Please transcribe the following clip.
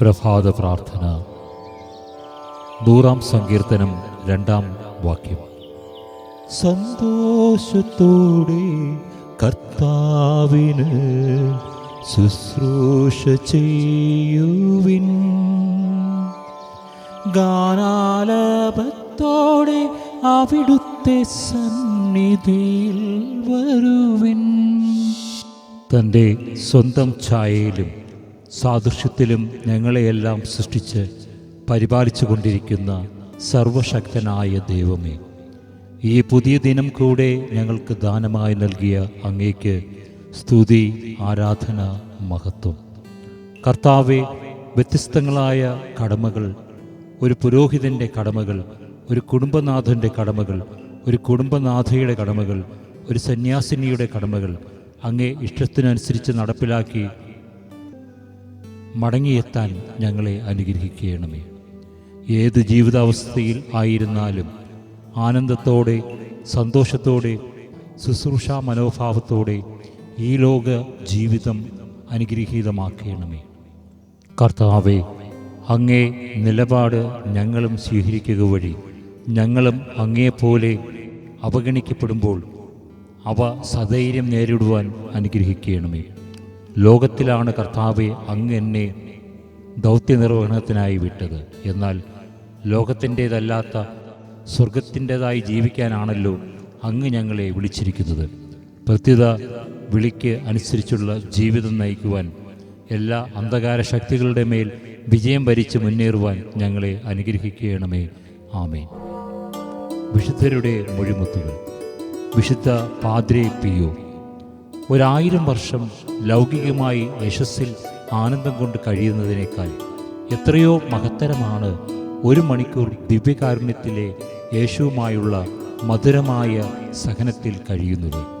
പ്രഭാത പ്രാർത്ഥന നൂറാം സങ്കീർത്തനം രണ്ടാം വാക്യം. സന്തോഷത്തോടെ കർത്താവിന് ശുശ്രൂഷ ചെയ്യുവിൻ. ഗാനാലപത്തോടെ അവിടുത്തെ സന്നിധിയിൽ വരുവിൻ. തന്റെ സ്വന്തം ഛായയിലും സാദൃശ്യത്തിലും ഞങ്ങളെയെല്ലാം സൃഷ്ടിച്ച് പരിപാലിച്ചു കൊണ്ടിരിക്കുന്ന സർവശക്തനായ ദൈവമേ. ഈ പുതിയ ദിനം കൂടെ ഞങ്ങൾക്ക് ദാനമായി നൽകിയ അങ്ങേക്ക് സ്തുതി ആരാധന മഹത്വം. കർത്താവെ വ്യത്യസ്തങ്ങളായ കടമകൾ ഒരു പുരോഹിതന്റെ കടമകൾ ഒരു കുടുംബനാഥന്റെ കടമകൾ ഒരു കുടുംബനാഥയുടെ കടമകൾ ഒരു സന്യാസിനിയുടെ കടമകൾ അങ്ങേ ഇഷ്ടത്തിനനുസരിച്ച് നടപ്പിലാക്കി മടങ്ങിയെത്താൻ ഞങ്ങളെ അനുഗ്രഹിക്കണമേ. ഏത് ജീവിതാവസ്ഥയിൽ ആയിരുന്നാലും ആനന്ദത്തോടെ സന്തോഷത്തോടെ ശുശ്രൂഷാ മനോഭാവത്തോടെ ഈ ലോക ജീവിതം അനുഗ്രഹീതമാക്കണമേ. കർത്താവെ അങ്ങേ നിലപാട് ഞങ്ങളും സ്വീകരിക്കുക വഴി ഞങ്ങളും അങ്ങേപ്പോലെ അവഗണിക്കപ്പെടുമ്പോൾ അവ സധൈര്യം നേരിടുവാൻ അനുഗ്രഹിക്കണമേ. ലോകത്തിലാണ് കർത്താവെ അങ്ങ് എന്നെ ദൗത്യനിർവഹണത്തിനായി വിട്ടത്. എന്നാൽ ലോകത്തിന്റേതല്ലാത്ത സ്വർഗത്തിന്റെതായി ജീവിക്കാനാണല്ലോ അങ്ങ് ഞങ്ങളെ വിളിച്ചിരിക്കുന്നത്. പ്രത്യുത വിളിക്ക് അനുസരിച്ചുള്ള ജീവിതം നയിക്കുവാൻ എല്ലാ അന്ധകാര ശക്തികളുടെ മേൽ വിജയം ഭരിച്ച് മുന്നേറുവാൻ ഞങ്ങളെ അനുഗ്രഹിക്കണമേ. ആമേ വിശുദ്ധരുടെ മൊഴിമുത്തുകൾ. വിശുദ്ധ പാദ്രേ പിയോ ഒരായിരം വർഷം ലൗകികമായി യശസ്സിൽ ആനന്ദം കൊണ്ട് കഴിയുന്നതിനേക്കാൾ എത്രയോ മഹത്തരമാണ് ഒരു മണിക്കൂർ ദിവ്യകാരുണ്യത്തിലെ യേശുവുമായുള്ള മധുരമായ സഹനത്തിൽ കഴിയുന്നത്.